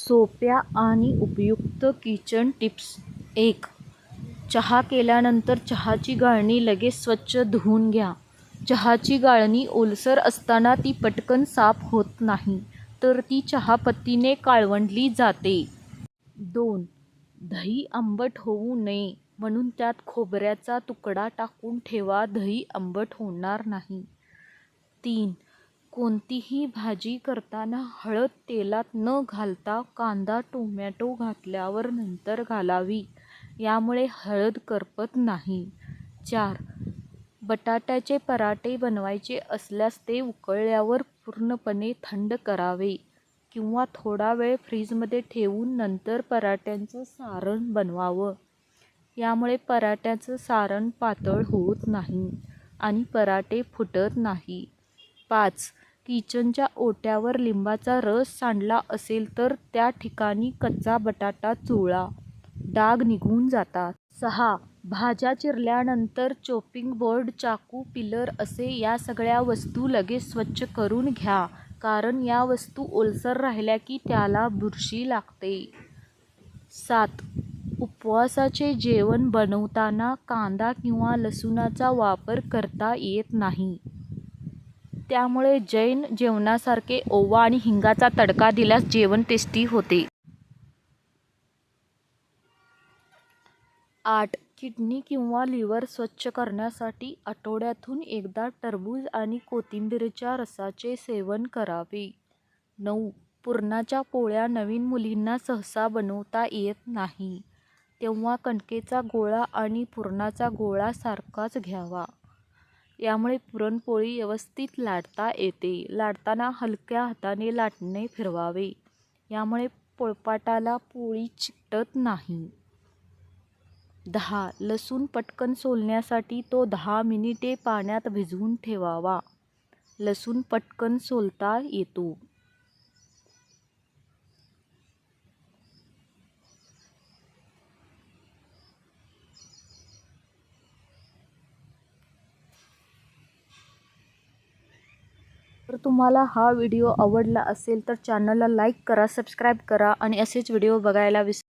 सोप्या आणि उपयुक्त किचन टिप्स. एक चहा केल्यानंतर चहाची गाळणी लगेच स्वच्छ धुवून घ्या. चहाची गाळणी ओलसर असताना ती पटकन साफ होत नाही तर ती चहापत्तीने काळवंडली जाते. दोन दही आंबट होऊ नये म्हणून त्यात खोबऱ्याचा तुकडा टाकून ठेवा दही आंबट होणार नाही. तीन कोणतीही भाजी करताना हळद तेलात न घालता कांदा टोमॅटो घातल्यावर नंतर घालावी. यामुळे हळद करपत नाही. चार. बटाट्याचे पराठे बनवायचे असल्यास ते उकळल्यावर पूर्णपणे थंड करावे किंवा थोडा वेळ फ्रीजमध्ये ठेवून नंतर पराठ्यांचं सारण बनवावं. यामुळे पराठ्याचं सारण पातळ होत नाही आणि पराठे फुटत नाही. पाच. किचनच्या ओट्यावर लिंबाचा रस सांडला असेल तर त्या ठिकाणी कच्चा बटाटा चोळा. डाग निघून जातात. सहा. भाज्या चिरल्यानंतर चॉपिंग बोर्ड चाकू पिलर असे या सगळ्या वस्तू लगेच स्वच्छ करून घ्या. कारण या वस्तू ओलसर राहिल्या की त्याला बुरशी लागते. सात. उपवासाचे जेवण बनवताना कांदा किंवा लसूणाचा वापर करता येत नाही. त्यामुळे जैन जेवणासारखे ओवा आणि हिंगाचा तडका दिल्यास जेवण टेस्टी होते. आठ. किडनी किंवा लिव्हर स्वच्छ करण्यासाठी आठवड्यातून एकदा टरबूज आणि कोथिंबीरच्या रसाचे सेवन करावे. नऊ. पुरणाच्या पोळ्या नवीन मुलींना सहसा बनवता येत नाही. तेव्हा कणकेचा गोळा आणि पुरणाचा गोळा सारखाच घ्यावा. यामुळे पुरणपोळी व्यवस्थित लाटता येते. लाटताना हलक्या हाताने लाटणे फिरवावे. यामुळे पोळपाटाला पोळी चिकटत नाही. दहा. लसूण पटकन सोलण्यासाठी तो दहा मिनिटे पाण्यात भिजवून ठेवावा. लसूण पटकन सोलता येतो. तुम्हाला हा व्हिडिओ आवडला असेल तर चॅनलला लाईक करा सबस्क्राईब करा आणि असेच व्हिडिओ बघायला विस